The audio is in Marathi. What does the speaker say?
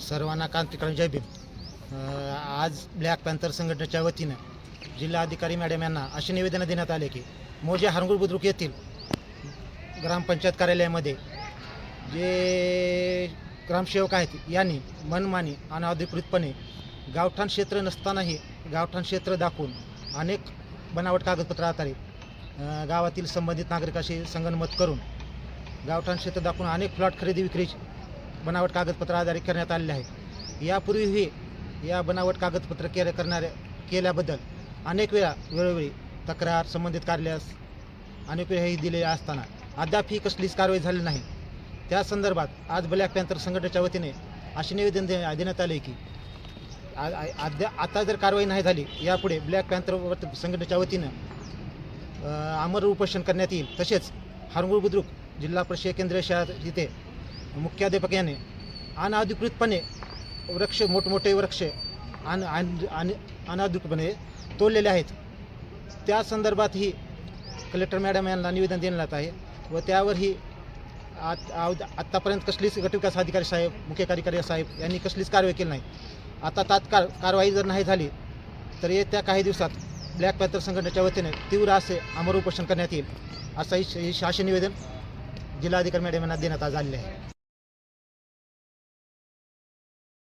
सर्वांना क्रांतिकारी जय भीम. आज ब्लॅक पॅन्थर संघटनेच्या वतीनं जिल्हाधिकारी मॅडम यांना असे निवेदन देण्यात आले की मोजे हरंगुळ बुद्रुक येथील ग्रामपंचायत कार्यालयामध्ये जे ग्रामसेवक आहेत यांनी मनमानी आणि अधिकृतपणे गावठाण क्षेत्र नसतानाही गावठाण क्षेत्र दाखवून अनेक बनावट कागदपत्र आधारे गावातील संबंधित नागरिकाशी संगनमत करून गावठाण क्षेत्र दाखवून अनेक फ्लॉट खरेदी विक्री बनावट कागदपत्र आधारित करण्यात आलेले आहेत यापूर्वीही या बनावट कागदपत्र केल्या करणाऱ्या केल्याबद्दल अनेक वेळा वेळोवेळी तक्रार संबंधित कार्यालयास अनेक वेळा ही दिलेली असताना अद्याप ही कसलीच कारवाई झाली नाही. त्या संदर्भात आज ब्लॅक पॅन्थर संघटनेच्या वतीने असे निवेदन दे देण्यात आले की अद्या आता जर कारवाई नाही झाली यापुढे ब्लॅक पॅन्थर संघटनेच्या वतीनं अमर उपोषण करण्यात येईल. तसेच हारंगुळ बुद्रुक जिल्हा परिषद केंद्रीय शाळा इथे मुख्याध्यापक याने अनधिकृतपणे वृक्ष मोठमोठे वृक्ष अन अन- अनधिकृतपणे तोडलेले आहेत. त्या संदर्भातही कलेक्टर मॅडम यांना निवेदन देण्यात आहे व त्यावरही आत आत्तापर्यंत कसलीच गटविकास अधिकारी साहेब मुख्य कार्यकारी साहेब यांनी कसलीच कारवाई केली नाही. आता तात्काळ कारवाई जर नाही झाली तर येत्या काही दिवसात ब्लॅक पॅथर संघटनेच्या वतीने तीव्र असे अमर उपोषण करण्यात येईल असंही श- शासन निवेदन जिल्हाधिकारी मॅडम यांना देण्यात आलेले आहे.